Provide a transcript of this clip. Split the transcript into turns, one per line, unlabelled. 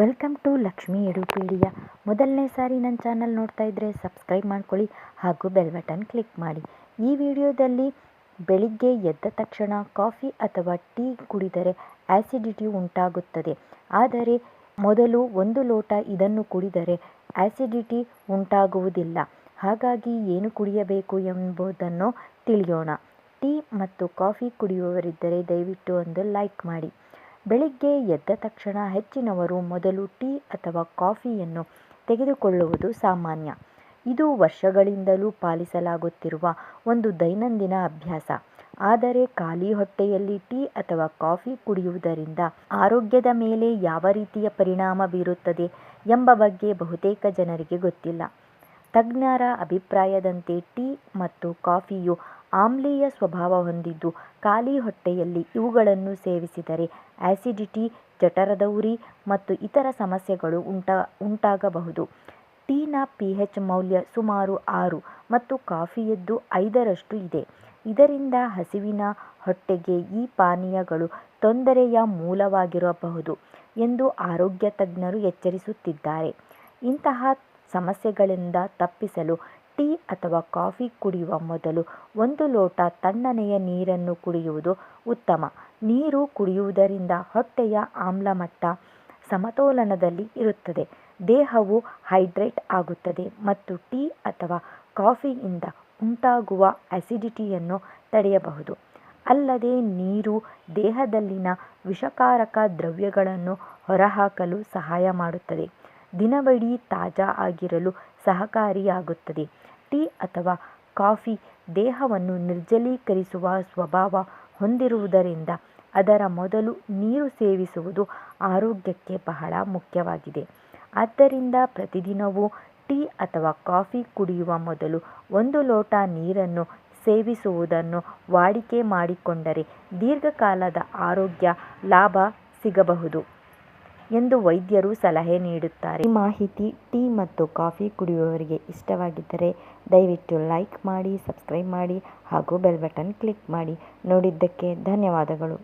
Welcome to Lakshmi ಎಡುಪೀಡಿಯ. ಮೊದಲನೇ ಸಾರಿ ನನ್ನ channel ನೋಡ್ತಾ ಇದ್ದರೆ ಸಬ್ಸ್ಕ್ರೈಬ್ ಮಾಡ್ಕೊಳ್ಳಿ ಹಾಗೂ ಬೆಲ್ ಬಟನ್ ಕ್ಲಿಕ್ ಮಾಡಿ. ಈ ವಿಡಿಯೋದಲ್ಲಿ ಬೆಳಿಗ್ಗೆ ಎದ್ದ ತಕ್ಷಣ ಕಾಫಿ ಅಥವಾ ಟೀ ಕುಡಿದರೆ ಆ್ಯಸಿಡಿಟಿ ಉಂಟಾಗುತ್ತದೆ. ಆದರೆ ಮೊದಲು ಒಂದು ಲೋಟ ಇದನ್ನು ಕುಡಿದರೆ ಆ್ಯಸಿಡಿಟಿ ಉಂಟಾಗುವುದಿಲ್ಲ. ಹಾಗಾಗಿ ಏನು ಕುಡಿಯಬೇಕು ಎಂಬುದನ್ನು ತಿಳಿಯೋಣ. ಟೀ ಮತ್ತು ಕಾಫಿ ಕುಡಿಯುವವರಿದ್ದರೆ ದಯವಿಟ್ಟು ಒಂದು ಲೈಕ್ ಮಾಡಿ. ಬೆಳಿಗ್ಗೆ ಎದ್ದ ತಕ್ಷಣ ಹೆಚ್ಚಿನವರು ಮೊದಲು ಟೀ ಅಥವಾ ಕಾಫಿಯನ್ನು ತೆಗೆದುಕೊಳ್ಳುವುದು ಸಾಮಾನ್ಯ. ಇದು ವರ್ಷಗಳಿಂದಲೂ ಪಾಲಿಸಲಾಗುತ್ತಿರುವ ಒಂದು ದೈನಂದಿನ ಅಭ್ಯಾಸ. ಆದರೆ ಖಾಲಿ ಹೊಟ್ಟೆಯಲ್ಲಿ ಟೀ ಅಥವಾ ಕಾಫಿ ಕುಡಿಯುವುದರಿಂದ ಆರೋಗ್ಯದ ಮೇಲೆ ಯಾವ ರೀತಿಯ ಪರಿಣಾಮ ಬೀರುತ್ತದೆ ಎಂಬ ಬಗ್ಗೆ ಬಹುತೇಕ ಜನರಿಗೆ ಗೊತ್ತಿಲ್ಲ. ತಜ್ಞರ ಅಭಿಪ್ರಾಯದಂತೆ ಟೀ ಮತ್ತು ಕಾಫಿಯು ಆಮ್ಲೀಯ ಸ್ವಭಾವ ಹೊಂದಿದ್ದು ಖಾಲಿ ಹೊಟ್ಟೆಯಲ್ಲಿ ಇವುಗಳನ್ನು ಸೇವಿಸಿದರೆ ಆಸಿಡಿಟಿ, ಜಠರದ ಉರಿ ಮತ್ತು ಇತರ ಸಮಸ್ಯೆಗಳು ಉಂಟಾ ಉಂಟಾಗಬಹುದು. ಟೀನ ಪಿಎಚ್ ಮೌಲ್ಯ ಸುಮಾರು ಆರು ಮತ್ತು ಕಾಫಿಯದ್ದು ಐದರಷ್ಟು ಇದೆ. ಇದರಿಂದ ಹಸಿವಿನ ಹೊಟ್ಟೆಗೆ ಈ ಪಾನೀಯಗಳು ತೊಂದರೆಯ ಮೂಲವಾಗಿರಬಹುದು ಎಂದು ಆರೋಗ್ಯ ತಜ್ಞರು ಎಚ್ಚರಿಸುತ್ತಿದ್ದಾರೆ. ಇಂತಹ ಸಮಸ್ಯೆಗಳಿಂದ ತಪ್ಪಿಸಲು ಟೀ ಅಥವಾ ಕಾಫಿ ಕುಡಿಯುವ ಮೊದಲು ಒಂದು ಲೋಟ ತಣ್ಣನೆಯ ನೀರನ್ನು ಕುಡಿಯುವುದು ಉತ್ತಮ. ನೀರು ಕುಡಿಯುವುದರಿಂದ ಹೊಟ್ಟೆಯ ಆಮ್ಲಮಟ್ಟ ಸಮತೋಲನದಲ್ಲಿ ಇರುತ್ತದೆ. ದೇಹವು ಹೈಡ್ರೇಟ್ ಆಗುತ್ತದೆ ಮತ್ತು ಟೀ ಅಥವಾ ಕಾಫಿಯಿಂದ ಉಂಟಾಗುವ ಅಸಿಡಿಟಿಯನ್ನು ತಡೆಯಬಹುದು. ಅಲ್ಲದೆ ನೀರು ದೇಹದಲ್ಲಿನ ವಿಷಕಾರಕ ದ್ರವ್ಯಗಳನ್ನು ಹೊರಹಾಕಲು ಸಹಾಯ ಮಾಡುತ್ತದೆ. ದಿನವಿಡೀ ತಾಜಾ ಆಗಿರಲು ಸಹಕಾರಿಯಾಗುತ್ತದೆ. ಟೀ ಅಥವಾ ಕಾಫಿ ದೇಹವನ್ನು ನಿರ್ಜಲೀಕರಿಸುವ ಸ್ವಭಾವ ಹೊಂದಿರುವುದರಿಂದ ಅದರ ಮೊದಲು ನೀರು ಸೇವಿಸುವುದು ಆರೋಗ್ಯಕ್ಕೆ ಬಹಳ ಮುಖ್ಯವಾಗಿದೆ. ಆದ್ದರಿಂದ ಪ್ರತಿದಿನವೂ ಟೀ ಅಥವಾ ಕಾಫಿ ಕುಡಿಯುವ ಮೊದಲು ಒಂದು ಲೋಟ ನೀರನ್ನು ಸೇವಿಸುವುದನ್ನು ವಾಡಿಕೆ ಮಾಡಿಕೊಂಡರೆ ದೀರ್ಘಕಾಲದ ಆರೋಗ್ಯ ಲಾಭ ಸಿಗಬಹುದು. ಎಂದು ವೈದ್ಯರು ಸಲಹೆ ನೀಡುತ್ತಾರೆ. ಈ ಮಾಹಿತಿ ಟೀ ಮತ್ತು ಕಾಫಿ ಕುಡಿಯುವವರಿಗೆ ಇಷ್ಟವಾಗಿದ್ದರೆ ದಯವಿಟ್ಟು ಲೈಕ್ ಮಾಡಿ, ಸಬ್ಸ್ಕ್ರೈಬ್ ಮಾಡಿ ಹಾಗೂ ಬೆಲ್ ಬಟನ್ ಕ್ಲಿಕ್ ಮಾಡಿ. ನೋಡಿದ್ದಕ್ಕೆ ಧನ್ಯವಾದಗಳು.